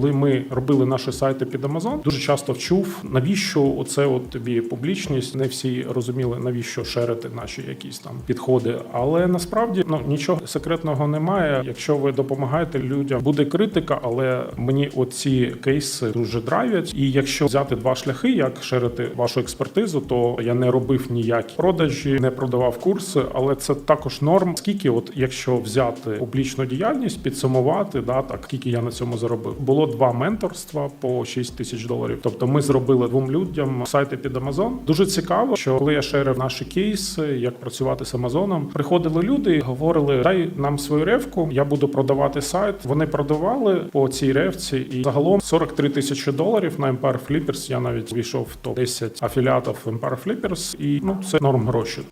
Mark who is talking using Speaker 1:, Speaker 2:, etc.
Speaker 1: Коли ми робили наші сайти під Amazon, дуже часто вчув, навіщо оце от тобі публічність. Не всі розуміли, навіщо шерити наші якісь там підходи. Але насправді ну нічого секретного немає. Якщо ви допомагаєте людям, буде критика, але мені оці кейси дуже драйвять. І якщо взяти два шляхи, як шерити вашу експертизу, то я не робив ніякі продажі, не продавав курси, але це також норм. Скільки, от якщо взяти публічну діяльність, підсумувати, да так скільки я на цьому заробив, було два менторства по 6 тисяч доларів. Тобто, ми зробили двом людям сайти під Amazon. Дуже цікаво, що коли я шерив наші кейси, як працювати з Амазоном, приходили люди і говорили: дай нам свою ревку, я буду продавати сайт. Вони продавали по цій ревці, і загалом 43 тисячі доларів на Empire Flippers. Я навіть війшов в топ 10 афіліатів Empire Flippers, і ну це норм гроші.